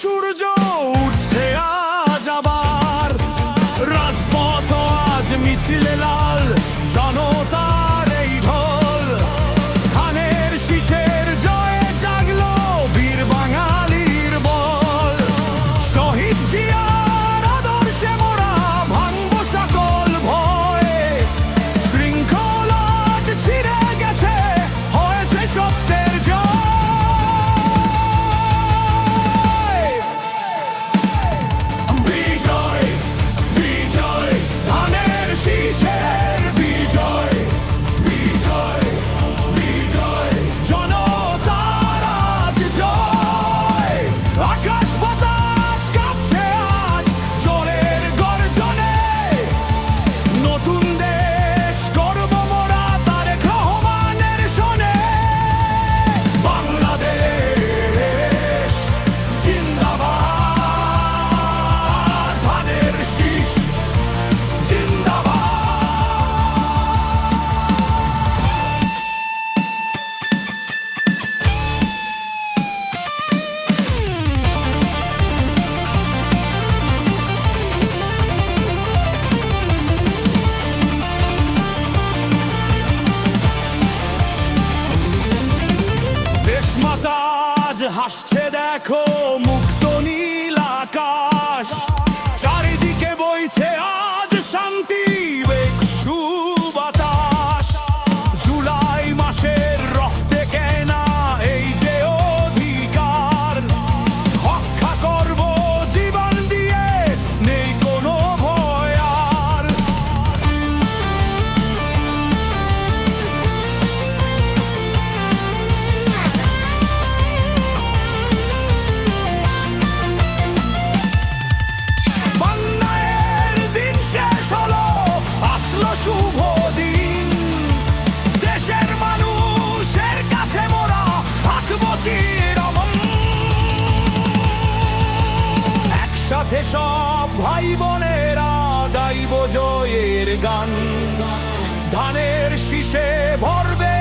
সূর্য হাসছে দেখো মুক্ত নীল আকাশ। সব ভাই বোনেরা গাইব জয়ের গান। ধানের শীষে ভরবে